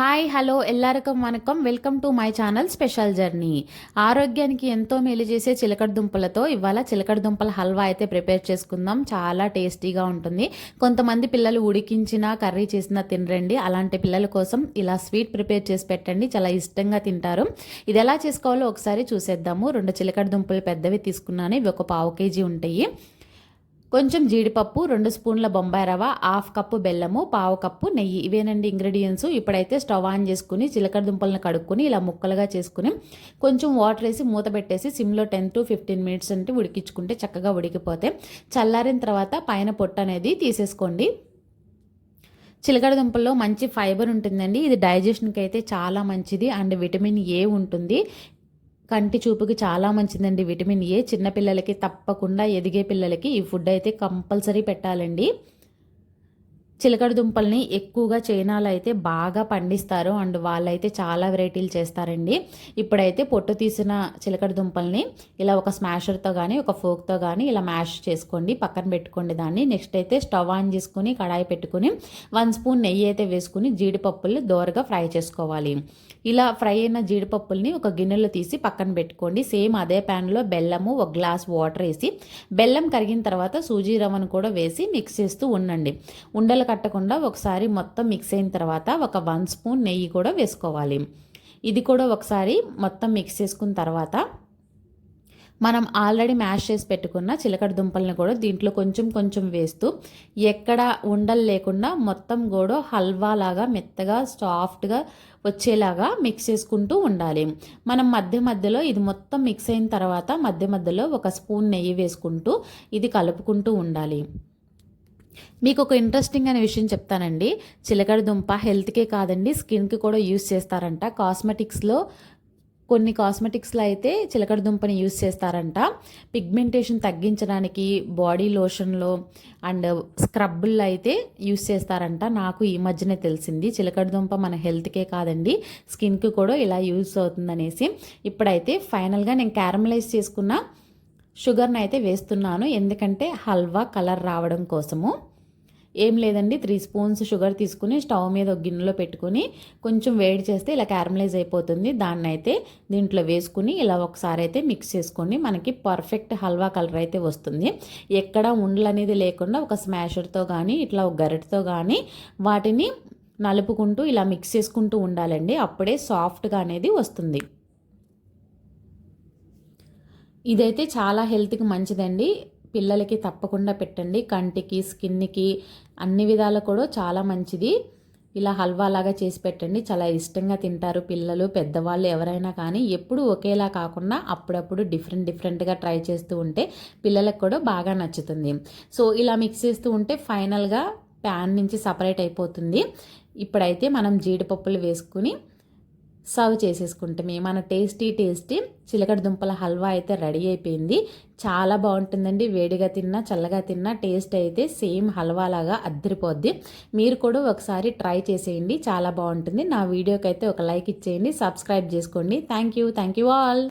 Hi hello ఎల్లారకం వనకం. Welcome to my channel special journey. ఆరోగ్యానికి ఎంతో మేలు చేసే చిలకడ దుంపలతో ఇవాళ చిలకడ దుంపల హల్వా అయితే ప్రిపేర్ చేసుకుందాం. చాలా టేస్టీగా ఉంటుంది. కొంతమంది పిల్లలు ఉడికించిన కర్రీ చేసిన తినరండి. అలాంటి పిల్లల కోసం ఇలా స్వీట్ ప్రిపేర్ చేసి పెట్టండి. చాలా ఇష్టంగా తింటారు. ఇది ఎలా చేసుకోవాలో ఒకసారి చూసేద్దాము. రెండు చిలకడ దుంపలు పెద్దవి తీసుకున్నాను. ఇవి ఒక పావు కేజీ ఉంటాయి. కొంచెం జీడిపప్పు రెండు స్పూన్ల బొంబాయి రవ హాఫ్ కప్పు బెల్లము పావు కప్పు నెయ్యి. ఇవేనండి ఇంగ్రీడియంట్స్. ఇప్పుడైతే స్టవ్ ఆన్ చేసుకుని చిలకడ దుంపలను కడుక్కొని ఇలా ముక్కలుగా చేసుకుని కొంచెం వాటర్ వేసి మూత పెట్టేసి సిమ్లో టెన్ టు ఫిఫ్టీన్ మినిట్స్ అంటే ఉడికించుకుంటే చక్కగా ఉడికిపోతే చల్లారిన తర్వాత పైన పొట్టు అనేది తీసేసుకోండి. చిలకడ దుంపల్లో మంచి ఫైబర్ ఉంటుందండి. ఇది డైజెషన్కి అయితే చాలా మంచిది. అండ్ విటమిన్ ఏ ఉంటుంది. కంటి చూపుకి చాలా మంచిదండి. విటమిన్ ఏ చిన్నపిల్లలకి తప్పకుండా ఎదిగే పిల్లలకి ఈ ఫుడ్ అయితే కంపల్సరీ పెట్టాలండి. చిలకడ దుంపల్ని ఎక్కువగా చైనాలో అయితే బాగా పండిస్తారు. అండ్ వాళ్ళైతే చాలా వెరైటీలు చేస్తారండి. ఇప్పుడైతే పొట్టు తీసిన చిలకడ దుంపల్ని ఇలా ఒక స్మాషర్తో కానీ ఒక ఫోక్తో కానీ ఇలా మ్యాష్ చేసుకోండి. పక్కన పెట్టుకోండి దాన్ని. నెక్స్ట్ అయితే స్టవ్ ఆన్ చేసుకుని కడాయి పెట్టుకుని వన్ స్పూన్ నెయ్యి అయితే వేసుకుని జీడిపప్పులు దోరగా ఫ్రై చేసుకోవాలి. ఇలా ఫ్రై అయిన జీడిపప్పుల్ని ఒక గిన్నెలో తీసి పక్కన పెట్టుకోండి. సేమ్ అదే ప్యాన్లో బెల్లము ఒక గ్లాస్ వాటర్ వేసి బెల్లం కరిగిన తర్వాత సూజీ రవ్వను కూడా వేసి మిక్స్ చేస్తూ ఉండండి. ఉండలు కట్టకుండా ఒకసారి మొత్తం మిక్స్ అయిన తర్వాత ఒక వన్ స్పూన్ నెయ్యి కూడా వేసుకోవాలి. ఇది కూడా ఒకసారి మొత్తం మిక్స్ చేసుకున్న తర్వాత మనం ఆల్రెడీ మ్యాష్ చేసి పెట్టుకున్న చిలకడ దుంపల్ని కూడా దీంట్లో కొంచెం కొంచెం వేస్తూ ఎక్కడ ఉండలు లేకుండా మొత్తం కూడా హల్వా లాగా మెత్తగా సాఫ్ట్గా వచ్చేలాగా మిక్స్ చేసుకుంటూ ఉండాలి. మనం మధ్య మధ్యలో ఇది మొత్తం మిక్స్ అయిన తర్వాత మధ్య మధ్యలో ఒక స్పూన్ నెయ్యి వేసుకుంటూ ఇది కలుపుకుంటూ ఉండాలి. మీకు ఒక ఇంట్రెస్టింగ్ అనే విషయం చెప్తానండి. చిలకడ దుంప హెల్త్కే కాదండి స్కిన్కి కూడా యూస్ చేస్తారంట. కాస్మెటిక్స్లో కొన్ని కాస్మెటిక్స్లో అయితే చిలకడ దుంపని యూస్ చేస్తారంట. పిగ్మెంటేషన్ తగ్గించడానికి బాడీ లోషన్లో అండ్ స్క్రబ్బుల్లో అయితే యూస్ చేస్తారంట. నాకు ఈ మధ్యనే తెలిసింది. చిలకడ దుంప మన హెల్త్కే కాదండి స్కిన్కి కూడా ఇలా యూస్ అవుతుందనేసి. ఇప్పుడైతే ఫైనల్గా నేను క్యారమలైజ్ చేసుకున్న షుగర్ని అయితే వేస్తున్నాను. ఎందుకంటే హల్వా కలర్ రావడం కోసము. ఏం లేదండి త్రీ స్పూన్స్ షుగర్ తీసుకుని స్టవ్ మీద ఒక గిన్నెలో పెట్టుకుని కొంచెం వేడి చేస్తే ఇలా క్యారమలైజ్ అయిపోతుంది. దాన్ని అయితే దీంట్లో వేసుకుని ఇలా ఒకసారి అయితే మిక్స్ చేసుకొని మనకి పర్ఫెక్ట్ హల్వా కలర్ అయితే వస్తుంది. ఎక్కడ ఉండలు అనేది లేకుండా ఒక స్మాషర్తో కానీ ఇట్లా ఒక గరిటతో కానీ వాటిని నలుపుకుంటూ ఇలా మిక్స్ చేసుకుంటూ ఉండాలండి. అప్పుడే సాఫ్ట్గా అనేది వస్తుంది. ఇదైతే చాలా హెల్త్కి మంచిదండి. పిల్లలకి తప్పకుండా పెట్టండి. కంటికి స్కిన్కి అన్ని విధాలు కూడా చాలా మంచిది. ఇలా హల్వా లాగా చేసి పెట్టండి. చాలా ఇష్టంగా తింటారు పిల్లలు పెద్దవాళ్ళు ఎవరైనా కానీ. ఎప్పుడు ఒకేలా కాకుండా అప్పుడప్పుడు డిఫరెంట్ డిఫరెంట్గా ట్రై చేస్తూ ఉంటే పిల్లలకు కూడా బాగా నచ్చుతుంది. సో ఇలా మిక్స్ చేస్తూ ఉంటే ఫైనల్గా ప్యాన్ నుంచి సపరేట్ అయిపోతుంది. ఇప్పుడైతే మనం జీడిపప్పులు వేసుకుని సర్వ్ చేసేసుకుంటామే మన టేస్టీ టేస్టీ చిలకడ దుంపల హల్వా అయితే రెడీ అయిపోయింది. చాలా బాగుంటుందండి. వేడిగా తిన్నా చల్లగా తిన్నా టేస్ట్ అయితే సేమ్ హల్వా లాగా అద్దరిపోద్ది. మీరు కూడా ఒకసారి ట్రై చేసేయండి. చాలా బాగుంటుంది. నా వీడియోకి అయితే ఒక లైక్ ఇచ్చేయండి. సబ్స్క్రైబ్ చేసుకోండి. Thank you. Thank you all.